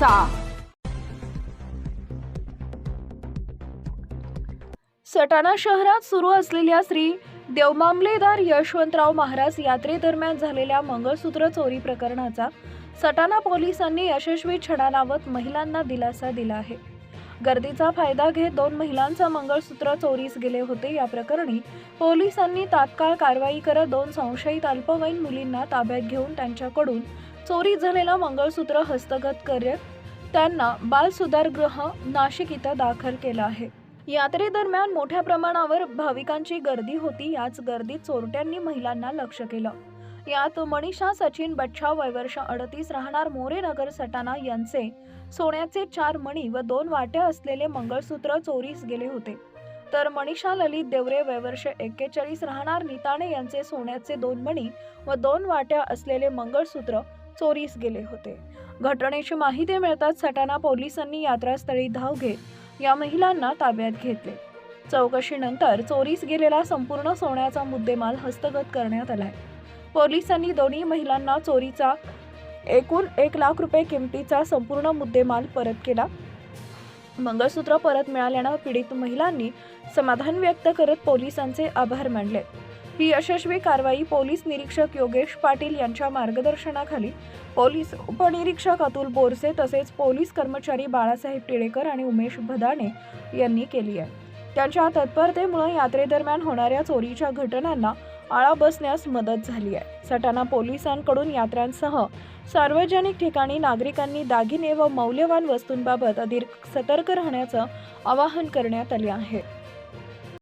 करायचा सटाणा शहरात सुरू असलेल्या श्री देवमामलेदार यशवंतराव महाराज यात्रेदरम्यान झालेल्या मंगळसूत्र चोरी प्रकरणाचा सटाणा पोलिसांनी यशस्वी छडा लावत महिलांना दिलासा दिला आहे. गर्दीचा फायदा घेत दोन महिलांचा मंगळसूत्र चोरीस गेले होते. या प्रकरणी पोलिसांनी तात्काळ कारवाई करत दोन संशयित अल्पवयीन मुलींना ताब्यात घेऊन त्यांच्याकडून चोरी झालेलं मंगळसूत्र हस्तगत करत त्यांना बाल सुधारगृह नाशिक इथं दाखल केलं आहे. यात्रेदरम्यान मोठ्या प्रमाणावर भाविकांची गर्दी होती याच गर्दीत चोरट्यांनी महिलांना लक्ष केलं. यात मनीषा सचिन बच्छा वयवर्ष अडतीस राहणार मोरेनगर सटाणा यांचे सोन्याचे चार मणी व दोन वाट्या असलेले मंगळसूत्र चोरीस गेले होते. तर मनीषा ललित देवरे वयवर्ष एक्केचाळीस राहणार निताणे यांचे सोन्याचे दोन मणी व दोन वाट्या असलेले मंगळसूत्र चोरीस गेले होते. घटनेची माहिती मिळताच सटाणा पोलिसांनी यात्रास्थळी धाव घेत या महिलांना ताब्यात घेतले. चौकशीनंतर चोरीस गेलेला संपूर्ण सोन्याचा मुद्देमाल हस्तगत करण्यात आलाय. पोलिसांनी दोन्ही महिलांना चोरीचा एकूण एक लाख रुपये किमतीचा संपूर्ण मुद्देमाल परत केला. मंगळसूत्र परत मिळाल्यानं पीडित महिलांनी समाधान व्यक्त करत पोलिसांचे आभार मानले. ही यशस्वी कारवाई पोलीस निरीक्षक योगेश पाटील यांच्या मार्गदर्शनाखाली. पोलीस उपनिरीक्षक अतुल बोरसे तसेच पोलीस कर्मचारी बाळासाहेब टिळेकर आणि उमेश भदाणे यांनी केली आहे. त्यांच्या तत्परतेमुळे यात्रेदरम्यान होणाऱ्या चोरीच्या घटनांना आळा बसण्यास मदत झाली आहे. सटाणा पोलिसांकडून यात्रांसह सार्वजनिक ठिकाणी नागरिकांनी दागिने व मौल्यवान वस्तूंबाबत अधिक सतर्क राहण्याचं आवाहन करण्यात आले आहे.